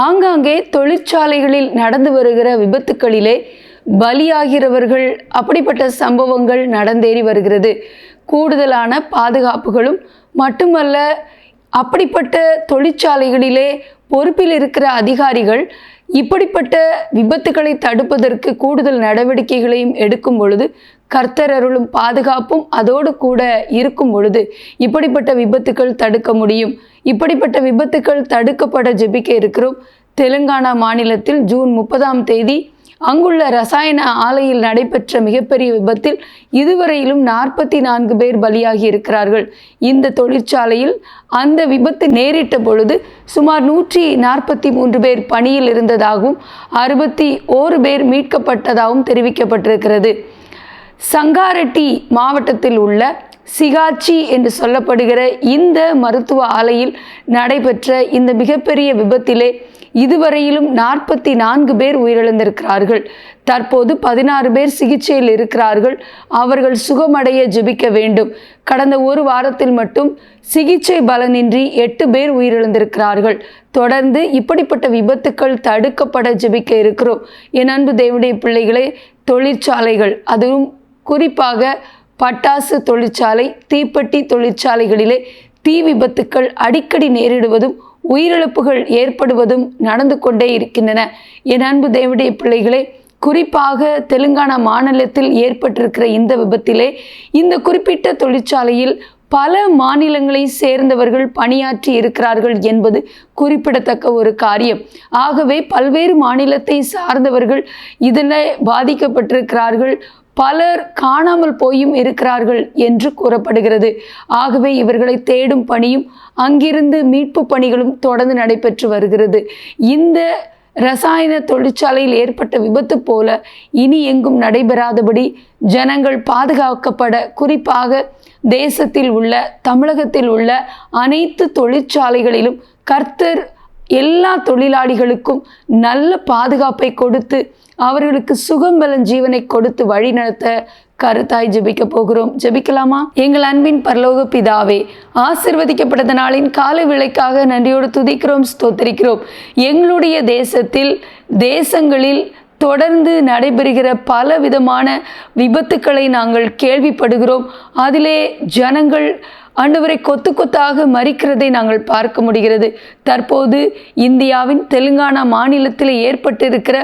ஆங்காங்கே தொழிற்சாலைகளில் நடந்து வருகிற விபத்துக்களிலே பலியாகிறவர்கள் அப்படிப்பட்ட சம்பவங்கள் நடந்தேறி வருகிறது. கூடுதலான பாதுகாப்புகளும் மட்டுமல்ல அப்படிப்பட்ட தொழிற்சாலைகளிலே பொறுப்பில் இருக்கிற அதிகாரிகள் இப்படிப்பட்ட விபத்துகளை தடுப்பதற்கு கூடுதல் நடவடிக்கைகளையும் எடுக்கும் பொழுது கர்த்தர் அருளும் பாதுகாப்பும் அதோடு கூட இருக்கும் பொழுது இப்படிப்பட்ட விபத்துக்கள் தடுக்க முடியும். இப்படிப்பட்ட விபத்துக்கள் தடுக்கப்பட ஜெபிக்க இருக்கிறோம். தெலுங்கானா மாநிலத்தில் ஜூன் முப்பதாம் தேதி அங்குள்ள ரசாயன ஆலையில் நடைபெற்ற மிகப்பெரிய விபத்தில் இதுவரையிலும் நாற்பத்தி நான்கு பேர் பலியாகி இருக்கிறார்கள். இந்த தொழிற்சாலையில் அந்த விபத்து நேரிட்ட பொழுது சுமார் நூற்றி நாற்பத்தி மூன்று பேர் பணியில் இருந்ததாகவும் அறுபத்தி ஓரு பேர் மீட்கப்பட்டதாகவும் தெரிவிக்கப்பட்டிருக்கிறது. சங்காரெட்டி மாவட்டத்தில் உள்ள சிகாச்சி என்று சொல்லப்படுகிற இந்த மருத்துவ ஆலையில் நடைபெற்ற இந்த மிகப்பெரிய விபத்திலே இதுவரையிலும் நாற்பத்தி நான்கு பேர் உயிரிழந்திருக்கிறார்கள். தற்போது பதினாறு பேர் சிகிச்சையில் இருக்கிறார்கள். அவர்கள் சுகமடைய ஜெபிக்க வேண்டும். கடந்த ஒரு வாரத்தில் மட்டும் சிகிச்சை பலனின்றி எட்டு பேர் உயிரிழந்திருக்கிறார்கள். தொடர்ந்து இப்படிப்பட்ட விபத்துக்கள் தடுக்கப்பட ஜெபிக்க இருக்கிறோம். என் அன்பு தேவனுடைய பிள்ளைகளே தொழிற்சாலைகள் அதுவும் குறிப்பாக பட்டாசு தொழிற்சாலை தீப்பெட்டி தொழிற்சாலைகளிலே தீ விபத்துக்கள் அடிக்கடி நேரிடுவதும் உயிரிழப்புகள் ஏற்படுவதும் நடந்து கொண்டே இருக்கின்றன. என் அன்பு தேவடைய பிள்ளைகளே குறிப்பாக தெலுங்கானா மாநிலத்தில் ஏற்பட்டிருக்கிற இந்த விபத்திலே இந்த குறிப்பிட்ட தொழிற்சாலையில் பல மாநிலங்களை சேர்ந்தவர்கள் பணியாற்றி இருக்கிறார்கள் என்பது குறிப்பிடத்தக்க ஒரு காரியம். ஆகவே பல்வேறு மாநிலத்தை சார்ந்தவர்கள் இதில் பாதிக்கப்பட்டிருக்கிறார்கள். பலர் காணாமல் போயும் இருக்கிறார்கள் என்று கூறப்படுகிறது. ஆகவே இவர்களை தேடும் பணியும் அங்கிருந்து மீட்பு பணிகளும் தொடர்ந்து நடைபெற்று வருகிறது. இந்த ரசாயன தொழிற்சாலையில் ஏற்பட்ட விபத்து போல இனி எங்கும் நடைபெறாதபடி ஜனங்கள் பாதுகாக்கப்பட குறிப்பாக தேசத்தில் உள்ள தமிழகத்தில் உள்ள அனைத்து தொழிற்சாலைகளிலும் கர்த்தர் எல்லா தொழிலாளிகளுக்கும் நல்ல பாதுகாப்பை கொடுத்து அவர்களுக்கு சுகம் பலன் ஜீவனை கொடுத்து வழி நடத்த கருத்தாய் ஜெபிக்க போகிறோம். ஜெபிக்கலாமா? எங்கள் அன்பின் பரலோக பிதாவே ஆசிர்வதிக்கப்பட்ட நாளின் காலை விளைக்காக நன்றியோடு துதிக்கிறோம் ஸ்தோத்திரிக்கிறோம். எங்களுடைய தேசத்தில் தேசங்களில் தொடர்ந்து நடைபெறுகிற பல விதமான விபத்துக்களை நாங்கள் கேள்விப்படுகிறோம். அதிலே ஜனங்கள் ஆண்டவரை கொத்து கொத்தாக மறிக்கிறதை நாங்கள் பார்க்க முடிகிறது. தற்போது இந்தியாவின் தெலுங்கானா மாநிலத்தில் ஏற்பட்டிருக்கிற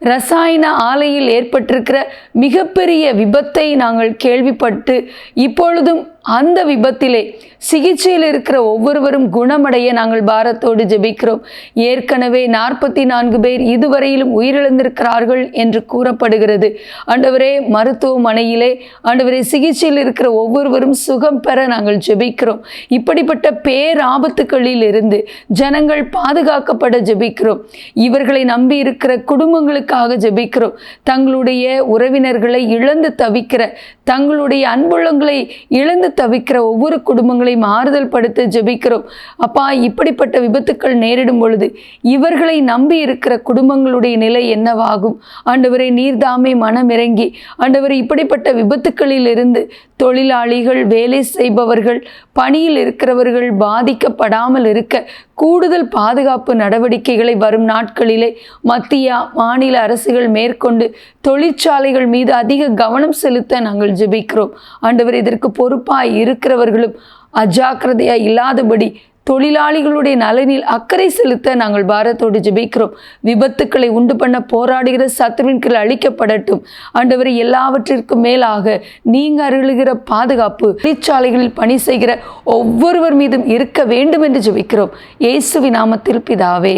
ரசாயன ஆலையில் ஏற்பட்டிருக்கிற மிகப்பெரிய விபத்தை நாங்கள் கேள்விப்பட்டு இப்பொழுதும் அந்த விபத்திலே சிகிச்சையில் இருக்கிற ஒவ்வொருவரும் குணமடைய நாங்கள் பாரத்தோடு ஜெபிக்கிறோம். ஏற்கனவே நாற்பத்தி நான்கு பேர் இதுவரையிலும் உயிரிழந்திருக்கிறார்கள் என்று கூறப்படுகிறது. ஆண்டவரே மருத்துவமனையிலே ஆண்டவரே சிகிச்சையில் இருக்கிற ஒவ்வொருவரும் சுகம் பெற நாங்கள் ஜெபிக்கிறோம். இப்படிப்பட்ட பேராபத்துக்களில் இருந்து ஜனங்கள் பாதுகாக்கப்பட ஜெபிக்கிறோம். இவர்களை நம்பி இருக்கிற குடும்பங்களுக்காக ஜெபிக்கிறோம். தங்களுடைய உறவினர்களை இழந்து தவிக்கிற தங்களுடைய அன்புள்ளங்களை இழந்து தவிக்கிற ஒவ்வொரு குடும்பங்களையும் ஆறுதல் படுத்த ஜெபிக்கிறோம். அப்பா இப்படிப்பட்ட விபத்துக்கள் நேரிடும் பொழுது இவர்களை நம்பி இருக்கிற குடும்பங்களுடைய நிலை என்னவாகும்? ஆண்டவரை நீர்தாமே மனமிறங்கி ஆண்டவரை இப்படிப்பட்ட விபத்துக்களில் இருந்து தொழிலாளிகள் வேலை செய்பவர்கள் பணியில் இருக்கிறவர்கள் பாதிக்கப்படாமல் இருக்க கூடுதல் பாதுகாப்பு நடவடிக்கைகளை வரும் நாட்களிலே மத்திய மாநில அரசுகள் மேற்கொண்டு தொழிற்சாலைகள் மீது அதிக கவனம் செலுத்த நாங்கள் ஜெபிக்கிறோம். ஆண்டவர் இதற்கு பொறுப்பாய் இருக்கிறவர்களும் அஜாக்கிரதையாக இல்லாதபடி தொழிலாளிகளுடைய நலனில் அக்கறை செலுத்த நாங்கள் பாரத்தோடு ஜெபிக்கிறோம். விபத்துக்களை உண்டு பண்ண போராடுகிற சத்துருவின்கள் அழிக்கப்படட்டும். ஆண்டவரை எல்லாவற்றிற்கும் மேலாக நீங்க அருளுகிற பாதுகாப்பு தொழிற்சாலைகளில் பணி செய்கிற ஒவ்வொருவர் மீதும் இருக்க வேண்டும் என்று ஜெபிக்கிறோம். இயேசுவி நாமத்தில் பிதாவே.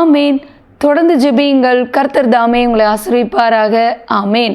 ஆமேன். தொடர்ந்து ஜெபியுங்கள். கர்த்தர் தாமே உங்களை ஆசிரியப்பாராக ஆமேன்.